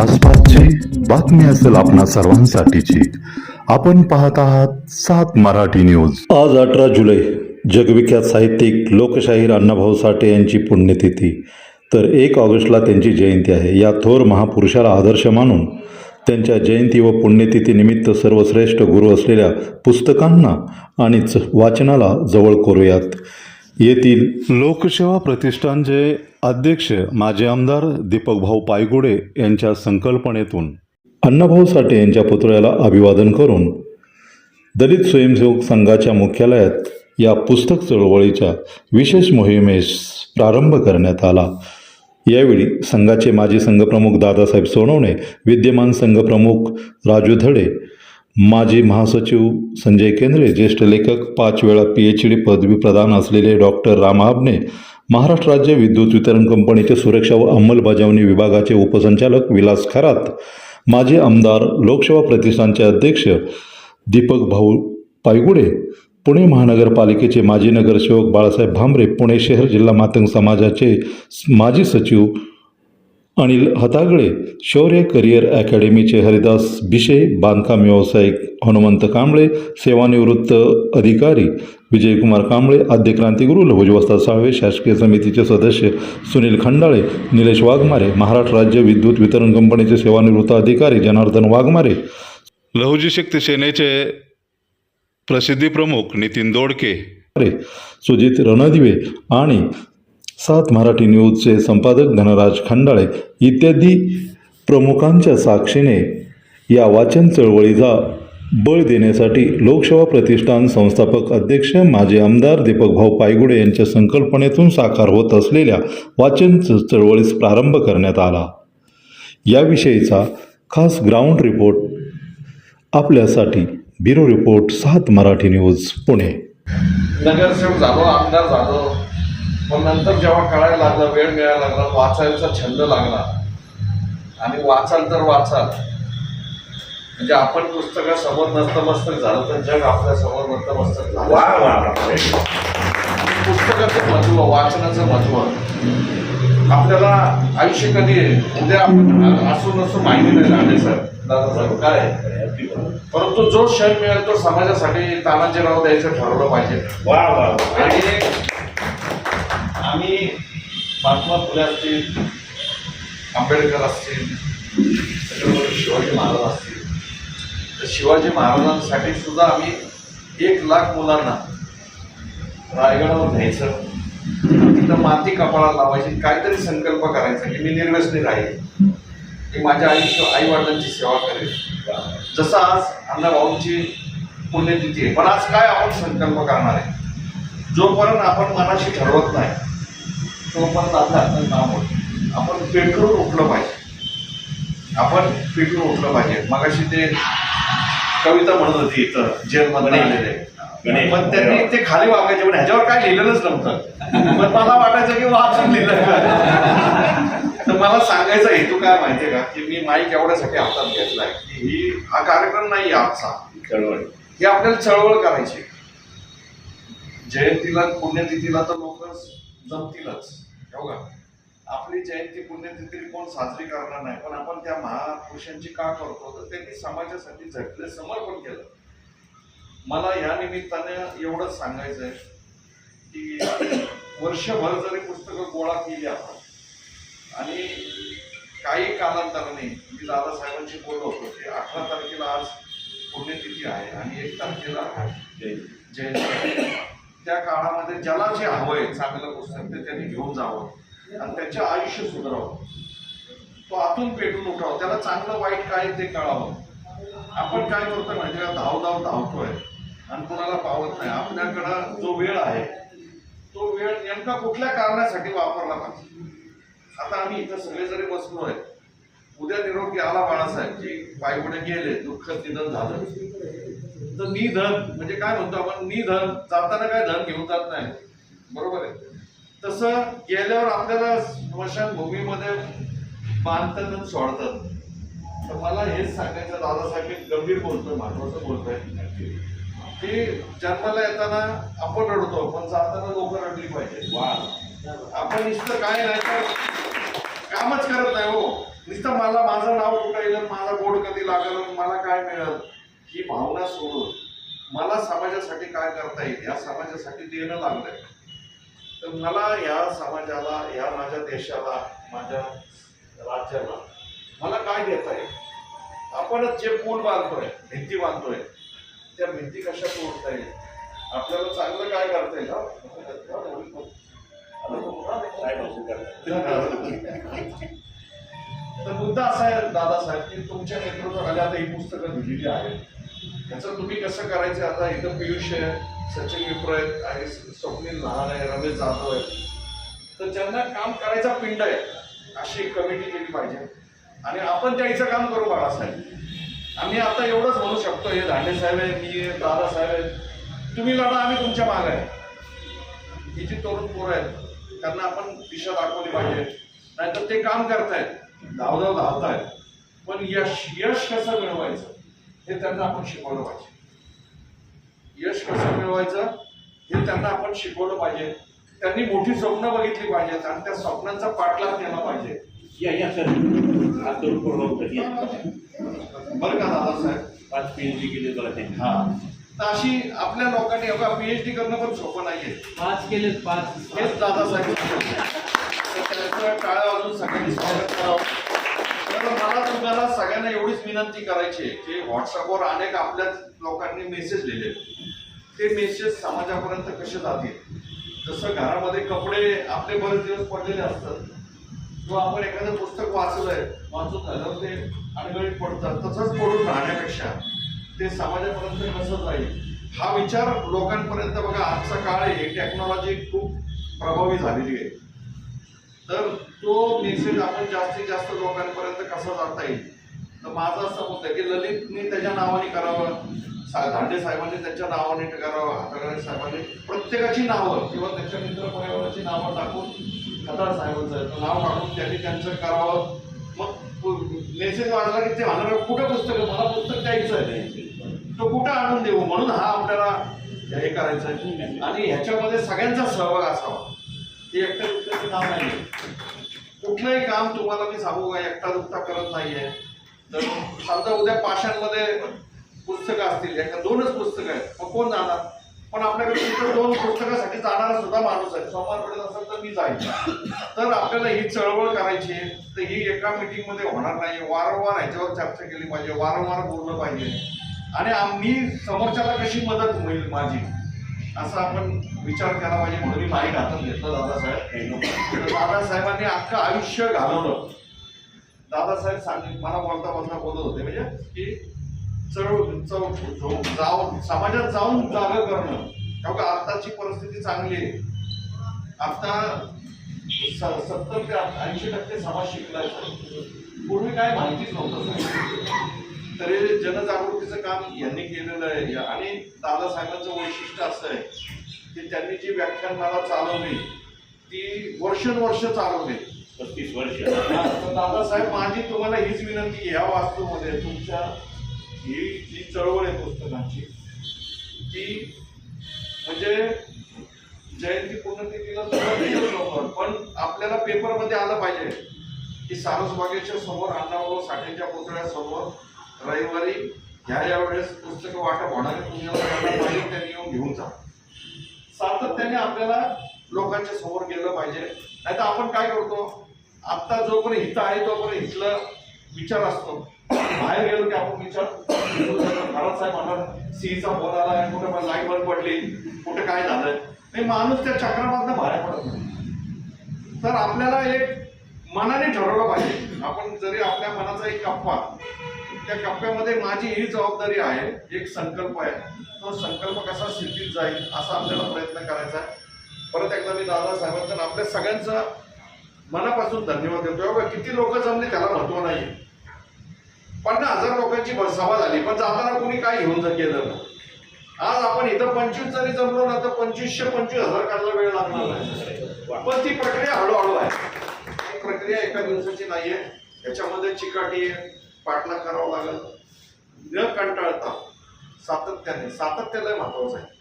आसपासची बातमी असेल आपणा सर्वांसाठीची. आपण पाहत आहात सात मराठी न्यूज. आज अठरा जुलै जगविख्यात साहित्यिक लोकशाहीर अण्णाभाऊ साठे यांची पुण्यतिथी. तर एक ऑगस्टला त्यांची जयंती आहे. या थोर महापुरुषाला आदर्श मानून त्यांच्या जयंती व पुण्यतिथीनिमित्त सर्वश्रेष्ठ गुरु असलेल्या पुस्तकांना आणि च- वाचनाला जवळ करूयात. येथील लोकसेवा प्रतिष्ठानचे अध्यक्ष माजी आमदार दीपक भाऊ पायगुडे यांच्या संकल्पनेतून अण्णाभाऊ साठे यांच्या पुतळ्याला अभिवादन करून दलित स्वयंसेवक संघाच्या मुख्यालयात या पुस्तक चळवळीच्या विशेष मोहिमेस प्रारंभ करण्यात आला. यावेळी संघाचे माजी संघप्रमुख दादासाहेब सोनवणे विद्यमान संघप्रमुख राजू धडे माजी महासचिव संजय केंद्रे ज्येष्ठ लेखक पाच वेळा पी एच डी पदवी प्रदान असलेले डॉक्टर राम आबने महाराष्ट्र राज्य विद्युत वितरण कंपनीचे सुरक्षा व अंमलबजावणी विभागाचे उपसंचालक विलास खरात माजी आमदार लोकसेवा प्रतिष्ठानचे अध्यक्ष दीपक भाऊ पायगुडे पुणे महानगरपालिकेचे माजी नगरसेवक बाळासाहेब भांबरे पुणे शहर जिल्हा मातंग समाजाचे माजी सचिव अनिल हतागळे शौर्य करिअर अकॅडमीचे हरिदास बिशे बांधकाम व्यावसायिक हनुमंत कांबळे सेवानिवृत्त अधिकारी विजयकुमार कांबळे आद्य क्रांतिगुरू लहुजी साळवे शासकीय समितीचे सदस्य सुनील खंडाळे निलेश वाघमारे महाराष्ट्र राज्य विद्युत वितरण कंपनीचे सेवानिवृत्त अधिकारी जनार्दन वाघमारे लहुजी शक्ती सेनेचे प्रसिद्धी प्रमुख नितीन दोडके अरे सुजित रणदिवे आणि सात मराठी न्यूजचे संपादक धनराज खंडाळे इत्यादी प्रमुखांच्या साक्षीने या वाचन चळवळीचा बळ देण्यासाठी लोकसेवा प्रतिष्ठान संस्थापक अध्यक्ष माजी आमदार दीपक भाऊ पायगुडे यांच्या संकल्पनेतून साकार होत असलेल्या वाचन च- चळवळीस प्रारंभ करण्यात आला. याविषयीचा खास ग्राउंड रिपोर्ट आपल्यासाठी ब्युरो रिपोर्ट सात मराठी न्यूज पुणे. नगरसेवक झालो आमदार झालो पण नंतर जेव्हा कळायला लागलं वेळ मिळायला लागला वाचायचा छंद लागला. आणि वाचाल तर वाचाल. म्हणजे आपण पुस्तकासमोर नतमस्तक झालं तर जग आपल्यासमोर नतमस्तक झालं वा वा वा. पुस्तकाचं महत्त्व वाचनाचं महत्त्व आपल्याला आयुष्य कधी आहे उद्या आपण असू नसू माहिती नाही राहणे सर दादासाहेब काय आहे? परंतु जो क्षण मिळेल तो समाजासाठी तानाजीराव द्यायचं ठरवलं पाहिजे वा वा. आणि आम्ही महात्मा फुले असतील आंबेडकर असतील शिवाजी महाराज असतील तर शिवाजी महाराजांसाठी सुद्धा आम्ही एक लाख मुलांना रायगडावर घ्यायचं तिथं माती कपाळाला लावायची. काहीतरी संकल्प करायचा की मी निर्व्यसनी राहील. की माझ्या आयुष्य आई वडिलांची सेवा करेल. जसं आज अण्णाभाऊंची पुण्यतिथी आहे. पण आज काय आपण संकल्प करणार आहे? जोपर्यंत आपण मनाशी ठरवत नाही तोपर्यंत आपल्या हातात काम होत आपण पेटून उठलं पाहिजे. आपण पेटून उठलं पाहिजे. मगाशी ते कविता म्हणत होती इथं जेलमध्ये. आलेले. पण त्यांनी ते खाली वागायचे पण ह्याच्यावर काय लिहिलेलंच नव्हतं. पण मला वाटायचं की वाचून लिहिलं तर मला सांगायचा हेतू काय माहितीये का? की मी माईक एवढ्यासाठी हातात घेतलाय. की ही हा कार्यक्रम नाही आजचा. चळवळ. ही आपल्याला चळवळ करायची. जयंतीला पुण्यतिथीला तर लोक जमतीलच. हो का? आपली जयंती पुण्यतिथी कोण साजरी करणार नाही पण आपण त्या महापुरुषांची का करतो? तर त्यांनी समाजासाठी झटले समर्पण केलं. मला या निमित्ताने एवढंच सांगायचं आहे की वर्षभर जरी पुस्तकं गोळा केली आपण आणि काही कालांतराने मी दादासाहेबांशी बोललो होतो की अठरा तारखेला आज पुण्यतिथी आहे आणि एक तारखेला जयंती. त्या काळामध्ये ज्याला जे हवंय चांगलं पुस्तक ते त्यांनी घेऊन जावं. आणि त्याचं आयुष्य सुधारावं. तो आतून पेटून उठावं. त्याला चांगलं वाईट काय ते कळावं. आपण काय करतोय माहिती का? धाव धाव धावतोय. आणि कोणाला पावत नाही. आपल्याकडं जो वेळ आहे तो वेळ नेमका कुठल्या कारणासाठी वापरला पाहिजे? आता आम्ही इथं सगळे जरी बसलो आहे उद्या निरोगी आला बाळासाहेब जी पायपुढे गेले दुःख निधन झालं. तर निधन म्हणजे काय म्हणतो आपण? निधन. जाताना काय धन घेऊन जात नाही. बरोबर आहे? तसं गेल्यावर आपल्याला स्मशानभूमीमध्ये बांधतात आणि सोडतात. तर मला हेच सांगायचं दादासाहेब गंभीर बोलतोय महत्वाचं बोलतोय. की जन्माला येताना आपण रडतो पण जाताना लोक रडली पाहिजे. वा आपण नुसतं काय नाही तर कामच करत नाही हो. नुसतं मला माझं नाव लागेल मला काय मिळेल ही भावना सोडून मला समाजासाठी काय करता येईल या समाजासाठी देणं लागलंय. तर मला या समाजाला या माझ्या देशाला माझ्या राज्याला मला काय देता येईल? आपणच जे पूल बांधतोय भिंती बांधतोय त्या भिंती कशा तोडता येईल? आपल्याला चांगलं काय करता येईल? हा? तर मुद्दा असा आहे दादासाहेब की तुमच्या नेतृत्वाखाली आता ही पुस्तकं दिलेली आहेत. याचं तुम्ही कसं करायचं? आता इथं पियुष आहे. सचिन विप्र आहेत आणि स्वप्नील लहान आहे रमेश जाधव आहे. तर ज्यांना काम करायचा पिंड आहे अशी कमिटी केली पाहिजे. आणि आपण त्याचं काम करू बाळासाहेब. आम्ही आता एवढंच म्हणू शकतो हे धांडे साहेब आहे मी आहे दादासाहेब आहे तुम्ही लढा आम्ही तुमच्या माग आहे. ही जी तरुण पोरं आहेत त्यांना आपण दिशा दाखवली पाहिजे. नाहीतर ते काम करतायत धावधाव धावतायत. पण यश यश कसं मिळवायचं हे त्यांना आपण शिकवलं पाहिजे. यश कसं मिळवायचं हे त्यांना आपण शिकवलं पाहिजे. त्यांनी मोठी स्वप्न बघितली पाहिजेत आणि त्या स्वप्नांचा पाठलाग केला पाहिजे. बरं का दादासाहेब? पाच पी एच डी केले बघा त्यांनी. हा. तर अशी आपल्या लोकांनी बघा पीएचडी करणं पण सोपं नाहीये. पाच केले पाच. हेच दादासाहेब. तर त्यांचं टाळ्या वाजून सगळ्यांनी स्वागत करावं. तर मला तुम्हाला सगळ्यांना एवढीच विनंती करायची आहे की व्हॉट्सअपवर अनेक आपल्याच लोकांनी मेसेज लिहिले ते मेसेज समाजापर्यंत कसे जातील? जसं घरामध्ये कपडे आपले बरेच दिवस पडलेले असतात. किंवा आपण एखादं पुस्तक वाचलंय वाचून झालं ते अडगळीत पडतात. तसंच पडून राहण्यापेक्षा ते समाजापर्यंत कसं जाईल? हा विचार लोकांपर्यंत बघा आजचा काळ आहे. टेक्नॉलॉजी खूप प्रभावी झालेली आहे. तर तो मेसेज आपण जास्तीत जास्त लोकांपर्यंत कसा जाता येईल? तर माझं असं मत आहे की ललितने त्याच्या नावाने करावं सा- धांडे साहेबांनी त्यांच्या नावाने करावं हातागाडे साहेबांनी प्रत्येकाची नावं किंवा त्याच्या मित्र परिवाराची नावं टाकून खताळ साहेबांचं नाव टाकून त्यांनी त्यांचं करावं. मग मेसेज वाजला की ते म्हणणार कुठं पुस्तक मला पुस्तक द्यायचं आहे. तो कुठं आणून देऊ? म्हणून हा आपल्याला हे करायचं आहे. आणि ह्याच्यामध्ये सगळ्यांचा सहभाग असावा. ते एकट्या दुसऱ्याचे काम नाही कुठलंही काम तुम्हाला मी सांगू का एकटा दुखता करत नाही आहे तर समजा उद्या पाशांमध्ये पुस्तकं असतील एका दोनच पुस्तकं आहेत मग कोण जाणार? पण आपल्याकडे इतर दोन पुस्तकासाठी जाणारा सुद्धा माणूस आहे. सोमवार पडत असेल तर मी जाईल. तर आपल्याला ही चळवळ करायची आहे. तर ही एका मीटिंगमध्ये होणार नाही. वारंवार ह्याच्यावर चर्चा केली पाहिजे. वारंवार बोललं पाहिजे. आणि आम्ही समोरच्याला कशी मदत होईल माझी? असा आपण विचार केला पाहिजे म्हणून मी माईक हातात घेतलं दादासाहेब. दादासाहेबांनी अख्खं आयुष्य घालवलं. दादासाहेब सांगित मला बोलता बोलता बोलत होते म्हणजे की चढ चौ जाऊन समाजात जाऊन जागं करणं. कारण का आताची परिस्थिती चांगली आहे. आता स- सत्तर ते ऐंशी टक्के समाज शिकलाय. पूर्वी काय माहितीच नव्हतं. तरी जनजागृतीचं काम यांनी केलेलं आहे. आणि दादासाहेबांचं वैशिष्ट्य असं आहे की त्यांनी जी व्याख्यानमाला चालवली ती वर्षानुवर्ष चालवली. पस्तीस वर्ष. तर दादासाहेब माझी तुम्हाला हीच विनंती आहे, या वास्तूमध्ये तुमच्या ही जी चळवळ आहे पुस्तकांची ती म्हणजे जयंती भेटेल लवकर पण आपल्याला पेपरमध्ये आलं पाहिजे की सारसबागेच्या समोर अण्णाभाऊ साठेच्या पुतळ्यासमोर रविवारी ह्या या वेळेस पुस्तक वाटप होणार पाहिजे त्यांनी येऊन घेऊन जा. सातत्याने आपल्याला लोकांच्या समोर गेलं पाहिजे. नाही तर आपण काय करतो? आता जोपर्यंत हित आहे तोपर्यंत हितला विचार असतो. बाहेर गेलो की आपण विचार भारत साहेब म्हणतात सीचा फोन आला कुठे पण लाइट बंद पडली कुठे काय झालं? नाही माणूस त्या चक्रामधनं बाहेर पडत नाही. तर आपल्याला एक मनाने ठरवलं पाहिजे. आपण जरी आपल्या मनाचा एक कप्पा त्या कप्प्यामध्ये माझी ही जबाबदारी आहे एक संकल्प आहे. तो संकल्प कसा सिद्धीत जाईल असा आपल्याला प्रयत्न करायचा आहे. परत एकदा मी दादासाहेबांचा आपल्या सगळ्यांचं मनापासून धन्यवाद देतो. बघा किती लोक जमले त्याला महत्त्व नाही पन्नास हजार लोकांची सभा झाली पण जाताना कोणी काय घेऊन जर गेलं आज आपण इथं पंचवीस जरी जमलो ना तर पंचवीसशे पंचवीस हजार काढायला वेळ लागणार नाही. पण ती प्रक्रिया हळूहळू आहे. ती प्रक्रिया एका दिवसाची नाहीये. याच्यामध्ये चिकाटी आहे. पाठलाग करावा लागेल. न कंटाळता सातत्याने सातत्य लय महत्वाचं आहे.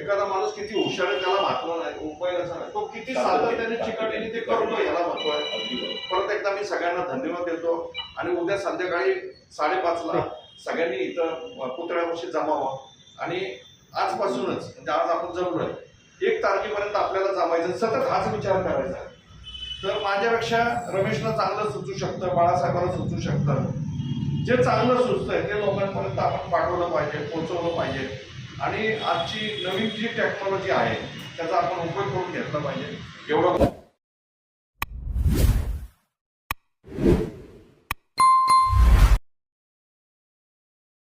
एखादा माणूस किती हुशार आहे त्याला महत्त्व नाही उपाय नसा नाही. तो किती सातत्याने चिकाटीने ते करतो याला महत्त्व आहे. परत एकदा मी सगळ्यांना धन्यवाद देतो आणि उद्या संध्याकाळी साडेपाचला सगळ्यांनी इथं पुतळ्यापाशी जमावं. आणि आजपासूनच म्हणजे आज आपण जमलोय एक तारखेपर्यंत आपल्याला जमायचं सतत हाच विचार करायचा. तर माझ्यापेक्षा रमेशला चांगलं सुचू शकतं बाळासाहेबांना सुचू शकतं. जे चांगलं सुचतंय ते लोकांपर्यंत आपण पाठवलं पाहिजे पोचवलं पाहिजे. आणि आजची नवीन जी टेक्नॉलॉजी आहे त्याचा आपण उपयोग करून घेतला पाहिजे. एवढं